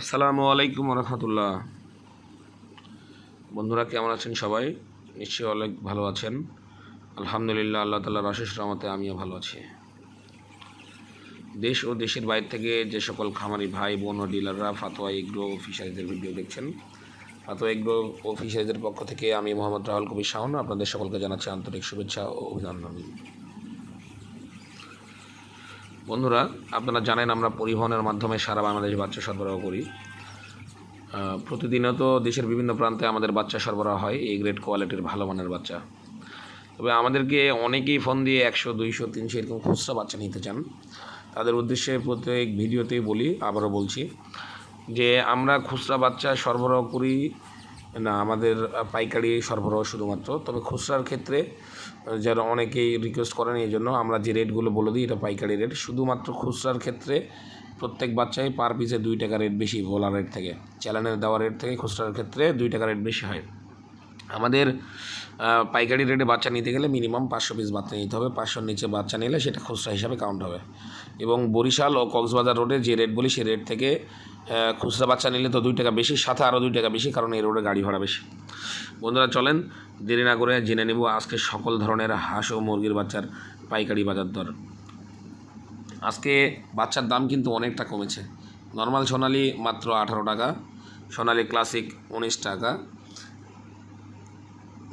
আসসালামু আলাইকুম রহমতুল্লাহ বন্ধুরা, কেমন আছেন সবাই? নিশ্চয়ই অনেক ভালো আছেন। আলহামদুলিল্লাহ, আল্লাহ তাল্লাহ আশিস রহমতে আমিও ভালো আছি। দেশ ও দেশের বাইরে থেকে যে সকল খামারি ভাই, বোন ও ডিলাররা ফাতোয়া এগ্রো ফিশারিজের ভিডিও দেখছেন, ফাতোয়া এগ্রো ও ফিশারিজের পক্ষ থেকে আমি মোহাম্মদ রাহুল কবির শাহন আপনাদের সকলকে জানাচ্ছি আন্তরিক শুভেচ্ছা ও অভিনন্দন। বন্ধুরা আপনারা জানেন আমরা পরিবহনের মাধ্যমে সারা বাংলাদেশে বাচ্চা সরবরাহ করি। আহ, প্রতিদিনত দেশের বিভিন্ন প্রান্তে আমাদের বাচ্চা সরবরাহ হয় এই গ্রেড কোয়ালিটির ভালো মানের বাচ্চা। তবে আমাদেরকে অনেকেই ফোন দিয়ে একশো দুইশো তিনশো এরকম খুচরা বাচ্চা নিতে চান। তাদের উদ্দেশ্যে প্রত্যেক ভিডিওতেই বলি আবারও বলছি যে আমরা খুচরা বাচ্চা সরবরাহ করি না, আমাদের পাইকারি সরবরাহ শুধুমাত্র। তবে খুচরার ক্ষেত্রে যারা অনেকেই রিকোয়েস্ট করেন এই জন্য আমরা যে রেটগুলো বলে দিই, এটা পাইকারি রেট শুধুমাত্র খুচরার ক্ষেত্রে প্রত্যেক বাচ্চাই পার পিসে দুই টাকা রেট বেশি ভোলা রেট থেকে। চ্যালেনের দেওয়া রেট থেকে খুচরার ক্ষেত্রে দুই টাকা রেট বেশি হয়। আমাদের পাইকারি রেটে বাচ্চা নিতে গেলে মিনিমাম পাঁচশো পিস বাচ্চা নিতে হবে। পাঁচশোর নিচে বাচ্চা নিলে সেটা খুচরা হিসাবে কাউন্ট হবে। এবং বরিশাল ও কক্সবাজার রোডে যে রেট বলি সেই রেট থেকে খুচরা বাচ্চা নিলে তো দুই টাকা বেশি, সাথে আরও দুই টাকা বেশি, কারণ এই রোডে গাড়ি ভাড়া বেশি। বন্ধুরা, চলেন, দেরি না করে জেনে নেব আজকে সকল ধরনের হাঁস ও মুরগির বাচ্চার পাইকারি বাজার দর। আজকে বাচ্চার দাম কিন্তু অনেকটা কমেছে। নর্মাল সোনালি মাত্র আঠারো টাকা, সোনালি ক্লাসিক উনিশ টাকা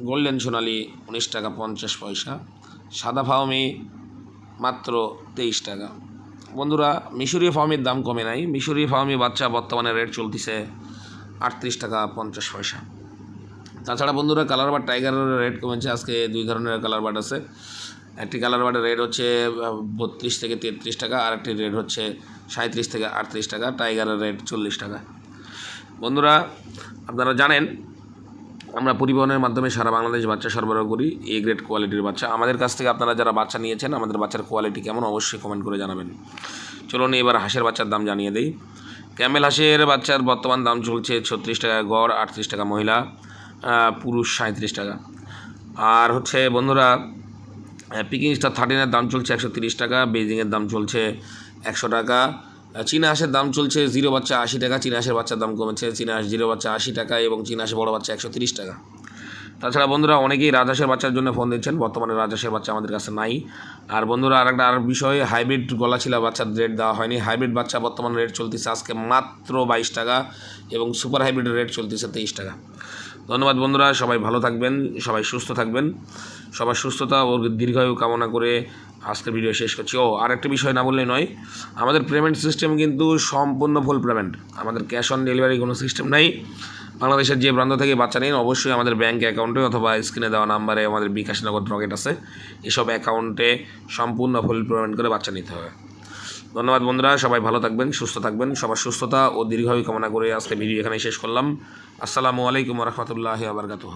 গোল্ডেন সোনালি উনিশ টাকা পঞ্চাশ পয়সা, সাদা ফাউমি মাত্র তেইশ টাকা। বন্ধুরা মিশরীয় ফার্মের দাম কমে নাই। মিশরীয় ফার্মি বাচ্চা বর্তমানে রেট চলতেছে আটত্রিশ টাকা পঞ্চাশ পয়সা। তাছাড়া বন্ধুরা, কালার বাট টাইগারের রেট কমেছে। আজকে দুই ধরনের কালার বাট আছে। একটি কালার বাটের রেট হচ্ছে বত্রিশ থেকে তেত্রিশ টাকা, আর একটি রেট হচ্ছে সাঁত্রিশ থেকে আটত্রিশ টাকা। টাইগারের রেট চল্লিশ টাকা। বন্ধুরা, আপনারা জানেন আমরা পরিবহনের মাধ্যমে সারা বাংলাদেশ বাচ্চা সরবরাহ করি এ গ্রেড কোয়ালিটির বাচ্চা। আমাদের কাছ থেকে আপনারা যারা বাচ্চা নিয়েছেন, আমাদের বাচ্চার কোয়ালিটি কেমন, অবশ্যই কমেন্ট করে জানাবেন। চলুন এবার হাঁসের বাচ্চার দাম জানিয়ে দেই। ক্যামেল হাঁসের বাচ্চার বর্তমান দাম চলছে ছত্রিশ টাকা গড়, আটত্রিশ টাকা মহিলা পুরুষ সাঁত্রিশ টাকা। আর হচ্ছে বন্ধুরা পিকিং স্টার থার্টিনের দাম চলছে একশো তিরিশ টাকা বেজিংয়ের দাম চলছে একশো টাকা। চীনা হাঁসের দাম চলছে জিরো বাচ্চা আশি টাকা, চীনা হাঁসের বাচ্চার দাম কমেছে চীনা হাঁস জিরো বাচ্চা আশি টাকা এবং চীনা হাঁসের বড় বাচ্চা একশো তিরিশ টাকা। তাছাড়া বন্ধুরা অনেকেই রাজহাঁসের বাচ্চার জন্য ফোন দিচ্ছেন, বর্তমানে রাজহাঁসের বাচ্চা আমাদের কাছে নাই। আর বন্ধুরা আর একটা আর বিষয় হাইব্রিড গলা গলাছিলা বাচ্চার রেট দেওয়া হয়নি। হাইব্রিড বাচ্চা বর্তমানে রেট চলতেছে আজকে মাত্র বাইশ টাকা এবং সুপার হাইব্রিডের রেট চলতেছে তেইশ টাকা। ধন্যবাদ বন্ধুরা, সবাই ভালো থাকবেন, সবাই সুস্থ থাকবেন। সবার সুস্থতা ও দীর্ঘায়ু কামনা করে আজকের ভিডিও শেষ করছি। ও, আরেকটা বিষয় না বললেই নয়, আমাদের পেমেন্ট সিস্টেম কিন্তু সম্পূর্ণ ফুল পেমেন্ট আমাদের ক্যাশ অন ডেলিভারি কোনো সিস্টেম নাই। বাংলাদেশের যে প্রান্ত থেকে বাচ্চা নিন, অবশ্যই আমাদের ব্যাঙ্ক অ্যাকাউন্টে অথবা স্ক্রিনে দেওয়া নাম্বারে আমাদের বিকাশ নগদ রকেট আছে। এসব অ্যাকাউন্টে সম্পূর্ণ ফুল পেমেন্ট করে বাচ্চা নিতে হবে। ধন্যবাদ বন্ধুরা, সবাই ভালো থাকবেন, সুস্থ থাকবেন। সবার সুস্থতা ও দীর্ঘায়ু কামনা করে আজকে ভিডিও এখানে শেষ করলাম। আসসালামু আলাইকুম রহমতুল্লাহ আবরকাতহ